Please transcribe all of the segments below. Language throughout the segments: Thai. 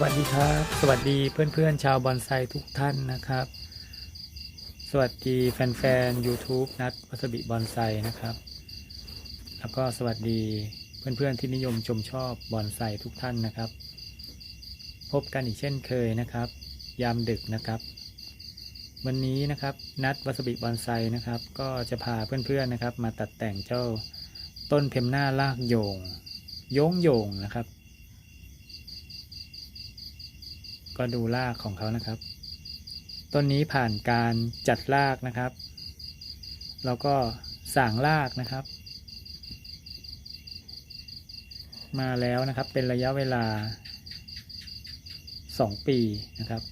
สวัสดีครับ สวัสดีเพื่อนๆชาวบอนไซทุกท่านนะครับ สวัสดีแฟนๆ YouTube นัดวัสบิบอนไซนะครับ แล้วก็สวัสดีเพื่อนๆที่นิยมชมชอบบอนไซทุกท่านนะครับ พบกันอีกเช่นเคยนะครับ ยามดึกนะครับ วันนี้นะครับนัดวัสบิบอนไซนะครับ ก็จะพาเพื่อนๆนะครับ มาตัดแต่งเจ้าต้นเพมหน้าลากโยงโยงโยงนะครับ ก็ดูรากของเขานะครับ ต้นนี้ผ่านการจัดรากนะครับ แล้วก็สางรากนะครับ มาแล้วนะครับเป็นระยะเวลา 2 ปีนะครับ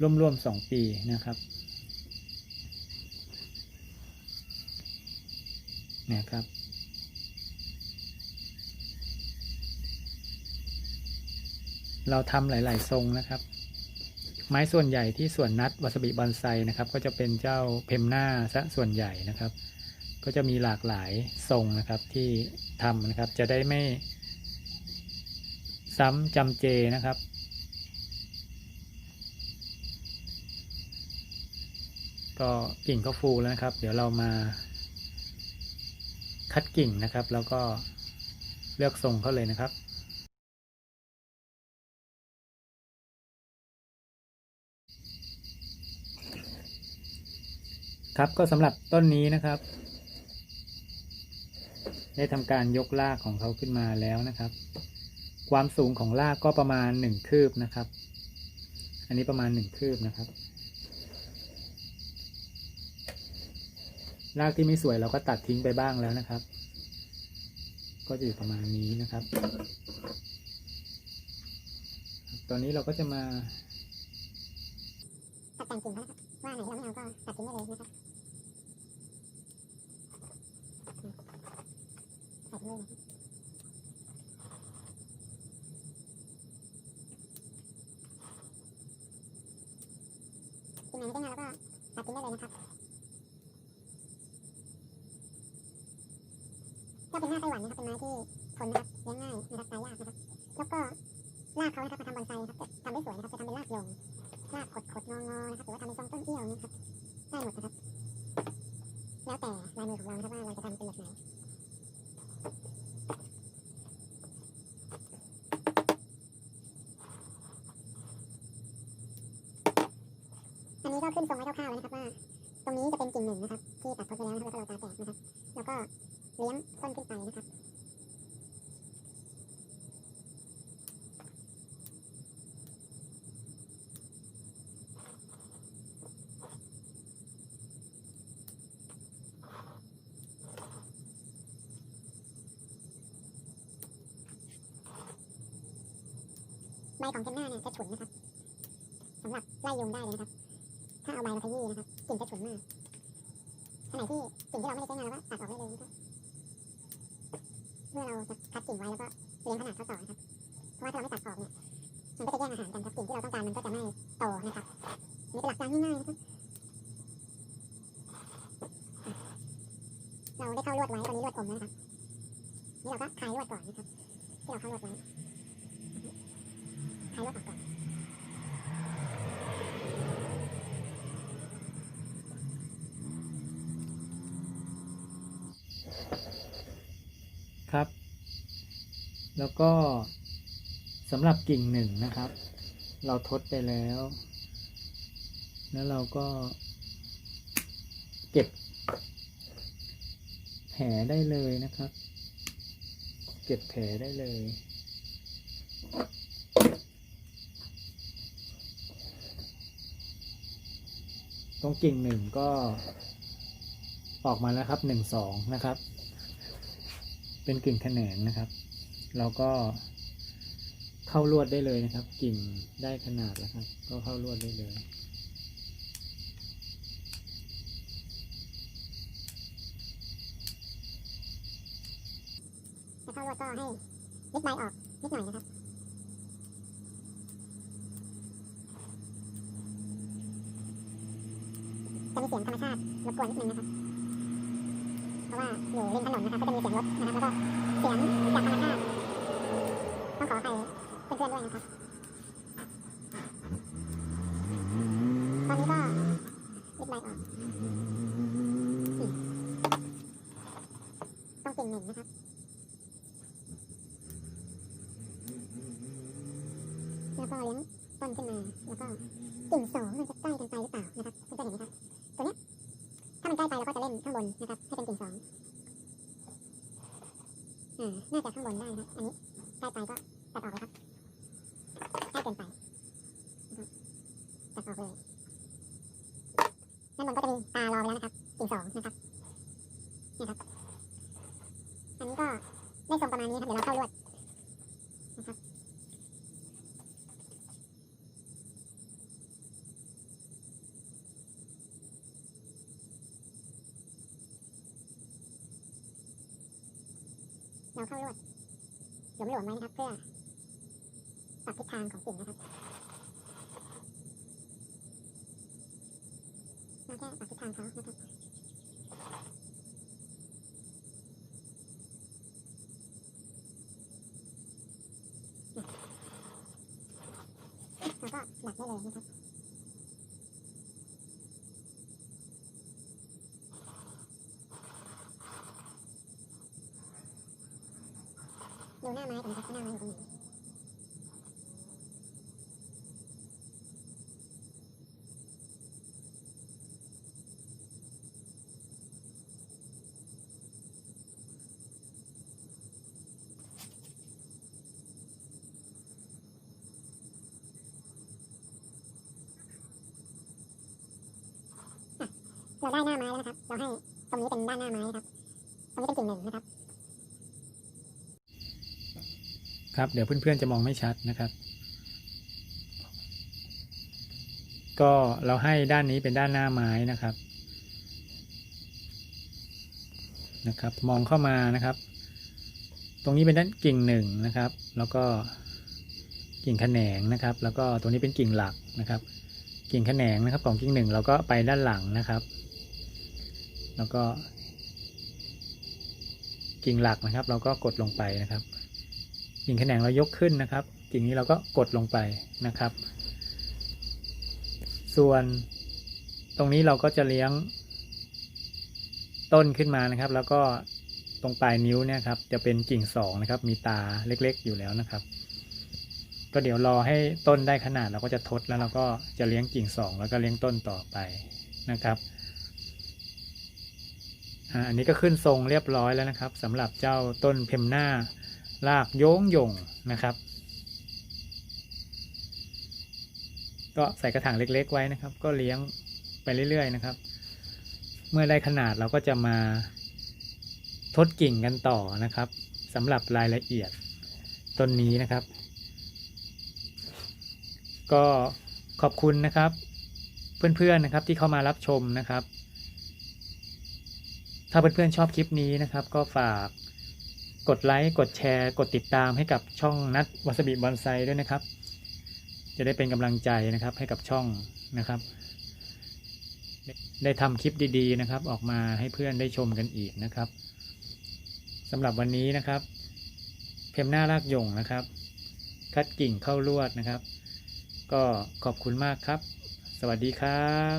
ร่วมๆ 2 ปีนะครับนี่ยครับ เราทำหลาย ๆ ทรงนะครับ ไม้ส่วนใหญ่ที่ส่วนนัดวาซาบิบอนไซนะครับ ก็จะเป็นเจ้าเพมหน้าซะส่วนใหญ่นะครับ ก็จะมีหลากหลายทรงนะครับที่ทำนะครับ จะได้ไม่ ซ้ำจำเจนะครับก็กิ่งก็ฟูแล้วนะครับ เดี๋ยวเรามา คัดกิ่งนะครับ แล้วก็เลือกทรงเขาเลยนะครับ ครับก็สำหรับต้นนี้นะครับ ได้ทำการยกรากของเขาขึ้นมาแล้วนะครับ ความสูงของรากก็ประมาณหนึ่งคืบนะครับ อันนี้ประมาณหนึ่งคืบนะครับรากที่ไม่สวยเราก็ตัดทิ้งไปบ้างแล้วนะครับ ก็จะอยู่ประมาณนี้นะครับ ตอนนี้เราก็จะมาตัดแต่งกิ่งนะครับ ว่าไหนเราไม่เอาก็ตัดทิ้งได้เลยนะครับตัดทิ้ งเลยนะครับกิ่งไหนไม่ได้งานแล้วก็ตัดทิ้งได้เลยนะครับก็เป็นหน้าไต้หวันนะครับเป็นไม้ที่ทนนะครับเลี้ยงง่ายนะครับตายยากนะครับแล้วก็รากเขานะครับมาทำบอนไซนะครับจะทำได้สวยนะครับจะทำเป็นรากโยงรากขดขดงองอนะครับหรือว่าทำเป็นทรงต้นเอี้ยวนะครับได้หมดนะครับ แล้วแต่ลายมือของเรานะครับว่าเราจะทำเป็นแบบไหน ก็ขึ้นทรงไว้คร่าวๆแล้วนะครับว่าตรงนี้จะเป็นกิ่งหนึ่งนะครับ ที่ตัดทดไปแล้วนะครับแล้วก็เราตาแตกนะครับ แล้วก็เลี้ยงต้นขึ้นไปนะครับใบของเทนน่าเนี่ยจะฉุนนะครับสำหรับไล่ยุงได้เลยนะครับ ใบมาขยี้นะครับกลิ่นจะฉุนมากอันไหนที่กิ่งที่เราไม่ได้ใช้งานเราก็ตัดออกได้เลยนะครับเมื่อเราจะคัดกิ่งไว้แล้วก็เลี้ยงขนาดเขาต่อนะครับ เพราะว่าถ้าเราไม่ตัดออกเนี่ยมันก็จะแย่งอาหารกันครับกิ่งที่เราต้องการมันก็จะไม่โตนะครับนี่เป็นหลักการง่ายๆนะครับเราได้เข้าลวดไว้ตอนนี้ลวดอมแล้วนะครับนี่เราก็คลายลวดก่อนนะครับที่เราเข้าลวดไว้คลายลวดออกก่อน ครับ แล้วก็สำหรับกิ่งหนึ่งนะครับ เราทดไปแล้ว แล้วเราก็เก็บแผลได้เลยนะครับ เก็บแผลได้เลยตรงกิ่งหนึ่งก็ ออกมาแล้วครับหนึ่งสองนะครับ เป็นกิ่งแขนงนะครับ เราก็เข้าลวดได้เลยนะครับ กิ่งได้ขนาดแล้วครับ ก็เข้าลวดได้เลยแล้วเข้าลวดก็ให้ลิดใบออกนิดหน่อยนะครับจะมีเสียงธรรมชาติรบกวนนิดนึงนะครับ เพราะว่าอยู่ริมถนนนะครับก็จะมีเสียงรถนะครับ แล้วก็เสียงจากธรรมชาติต้องขออภัยนะครับ ตอนนี้ก็ยึดใบออกอืมต้องกิ่งหนึ่งนะครับแล้วก็เลี้ยงต้นขึ้นมา แล้วก็กิ่งสองมันจะใกล้กันไปหรือเปล่านะครับเพื่อนๆเห็นไหมครับ ถ้ามันใกล้ไปเราก็จะเล่นข้างบนนะครับให้เป็นกิ่งสองอ่าน่าจะข้างบนได้นะอันนี้ใกล้ไปก็ตัดออกเลยครับใกล้เกินไปตัดออกเลยด้านบนก็จะมีตารอไปแล้วนะครับกิ่งสองนะครับนี่ครับ อันนี้ก็ได้ทรงประมาณนี้ครับเดี๋ยวเราเข้าลวด หลวมไว้นะครับ เพื่อปรับทิศทางของกิ่งนะครับเราแค่ปรับทิศทางเขานะครับเราก็ดักได้เลยนะครับ ดูหน้าไม้ก่อนนะครับหน้าไม้อยู่ตรงไหนเราได้หน้าไม้แล้วนะครับ เราให้ตรงนี้เป็นด้านหน้าไม้นะครับ ตรงนี้เป็นกิ่งหนึ่งนะครับ ครับ เดี๋ยวเพื่อนๆจะมองไม่ชัดนะครับ ก็เราให้ด้านนี้เป็นด้านหน้าไม้นะครับนะครับ มองเข้ามานะครับ ตรงนี้เป็นด้านกิ่งหนึ่งนะครับ แล้วก็กิ่งแขนงนะครับ แล้วก็ตรงนี้เป็นกิ่งหลักนะครับ กิ่งแขนงนะครับของกิ่งหนึ่งเราก็ไปด้านหลังนะครับ แล้วก็กิ่งหลักนะครับ เราก็กดลงไปนะครับ กิ่งแขนงเรายกขึ้นนะครับ กิ่งนี้เราก็กดลงไปนะครับ ส่วนตรงนี้เราก็จะเลี้ยงต้นขึ้นมานะครับ แล้วก็ตรงปลายนิ้วเนี่ยครับ จะเป็นกิ่งสองนะครับ มีตาเล็กๆ อยู่แล้วนะครับ ก็เดี๋ยวรอให้ต้นได้ขนาดเราก็จะทดแล้วเราก็จะเลี้ยงกิ่งสองแล้วก็เลี้ยงต้นต่อไปนะครับอันนี้ก็ขึ้นทรงเรียบร้อยแล้วนะครับสำหรับเจ้าต้นเพมหน้า รากโยงยงนะครับ ก็ใส่กระถางเล็ก ๆ ไว้นะครับ ก็เลี้ยงไปเรื่อย ๆ นะครับ เมื่อได้ขนาดเราก็จะมาทดกิ่งกันต่อนะครับสำหรับรายละเอียดต้นนี้นะครับ ก็ขอบคุณนะครับ เพื่อนๆนะครับที่เข้ามารับชมนะครับ ถ้าเพื่อนๆชอบคลิปนี้นะครับ ก็ฝาก กดไลค์กดแชร์ กดติดตามให้กับช่องนัดวัสบิบอนไซด้วยนะครับ จะได้เป็นกำลังใจนะครับให้กับช่องนะครับ ได้ทำคลิปดีๆนะครับ ออกมาให้เพื่อนได้ชมกันอีกนะครับสำหรับวันนี้นะครับ เพมหน้ารากยงนะครับ คัดกิ่งเข้าลวดนะครับ ก็ขอบคุณมากครับ สวัสดีครับ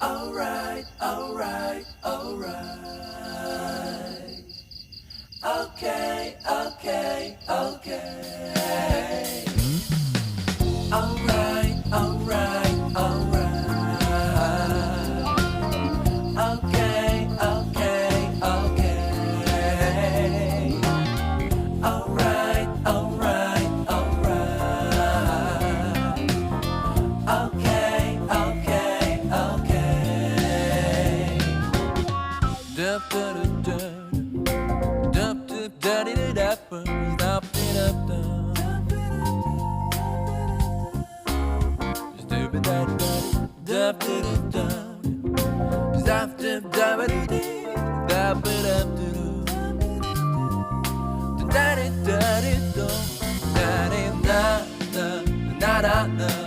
Alright, alright, alright. Okay, okay, okay. Alright, alright, alright. Okay, okay, okay. Alright, alright, alright. Okay, okay, okay. Da da da. another.